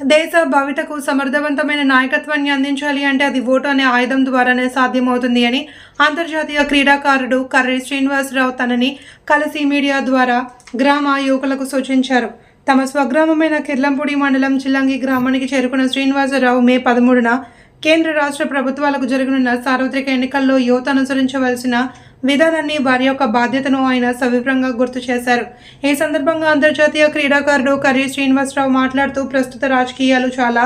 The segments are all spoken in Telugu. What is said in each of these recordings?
దేశ భవితకు సమర్థవంతమైన నాయకత్వాన్ని అందించాలి అంటే అది ఓటు అనే ఆయుధం ద్వారానే సాధ్యమవుతుంది అని అంతర్జాతీయ క్రీడాకారుడు కర్రీ శ్రీనివాసరావు తనని కలిసి మీడియా ద్వారా గ్రామ యువకులకు సూచించారు. తమ స్వగ్రామమైన కిర్లంపూడి మండలం చిల్లంగి గ్రామానికి చేరుకున్న శ్రీనివాసరావు మే పదమూడున కేంద్ర రాష్ట్ర ప్రభుత్వాలకు జరగనున్న సార్వత్రిక ఎన్నికల్లో యువత అనుసరించవలసిన విధానాన్ని వారి యొక్క బాధ్యతను ఆయన సవివరంగా గుర్తు చేశారు. ఈ సందర్భంగా అంతర్జాతీయ క్రీడాకారుడు కర్రీ శ్రీనివాసరావు మాట్లాడుతూ ప్రస్తుత రాజకీయాలు చాలా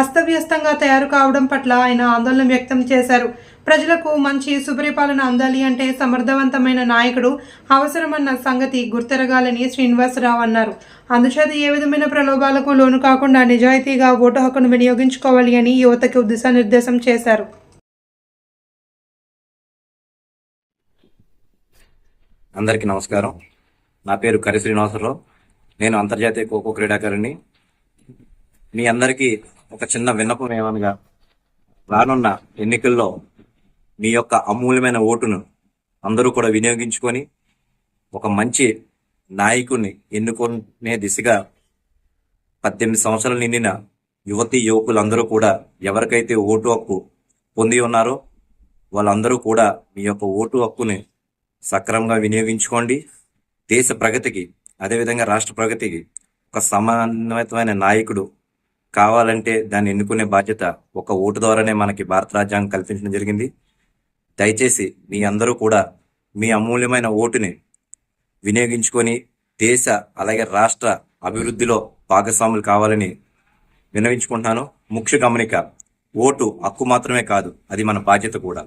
అస్తవ్యస్తంగా తయారు కావడం పట్ల ఆయన ఆందోళన వ్యక్తం చేశారు. ప్రజలకు మంచి సుపరిపాలన అందాలి అంటే సమర్థవంతమైన నాయకుడు అవసరమన్న సంగతి గుర్తెరగాలని శ్రీనివాసరావు అన్నారు. అందుచేత ఏ విధమైన ప్రలోభాలకు లోను కాకుండా నిజాయితీగా ఓటు హక్కును వినియోగించుకోవాలి అని యువతకు దిశానిర్దేశం చేశారు. అందరికీ నమస్కారం. నా పేరు కరి శ్రీనివాసరావు. నేను అంతర్జాతీయ ఖోఖో క్రీడాకారిణి మీ అందరికీ ఒక చిన్న విన్నపం ఏమనగా రానున్న ఎన్నికల్లో మీ యొక్క అమూల్యమైన ఓటును అందరూ కూడా వినియోగించుకొని ఒక మంచి నాయకుడిని ఎన్నుకునే దిశగా పద్దెనిమిది సంవత్సరాలు నిండిన యువతి యువకులందరూ కూడా ఎవరికైతే ఓటు హక్కు పొంది ఉన్నారో వాళ్ళందరూ కూడా మీ యొక్క ఓటు హక్కుని సక్రమంగా వినియోగించుకోండి. దేశ ప్రగతికి అదేవిధంగా రాష్ట్ర ప్రగతికి ఒక సమన్వయతమైన నాయకుడు కావాలంటే దాన్ని ఎన్నుకునే బాధ్యత ఒక ఓటు ద్వారానే మనకి భారత రాజ్యాంగం కల్పించడం జరిగింది. దయచేసి మీ అందరూ కూడా మీ అమూల్యమైన ఓటుని వినియోగించుకొని దేశ అలాగే రాష్ట్ర అభివృద్ధిలో భాగస్వాములు కావాలని విన్నవించుకుంటున్నాను. ముఖ్య గమనిక ఓటు హక్కు మాత్రమే కాదు అది మన బాధ్యత కూడా.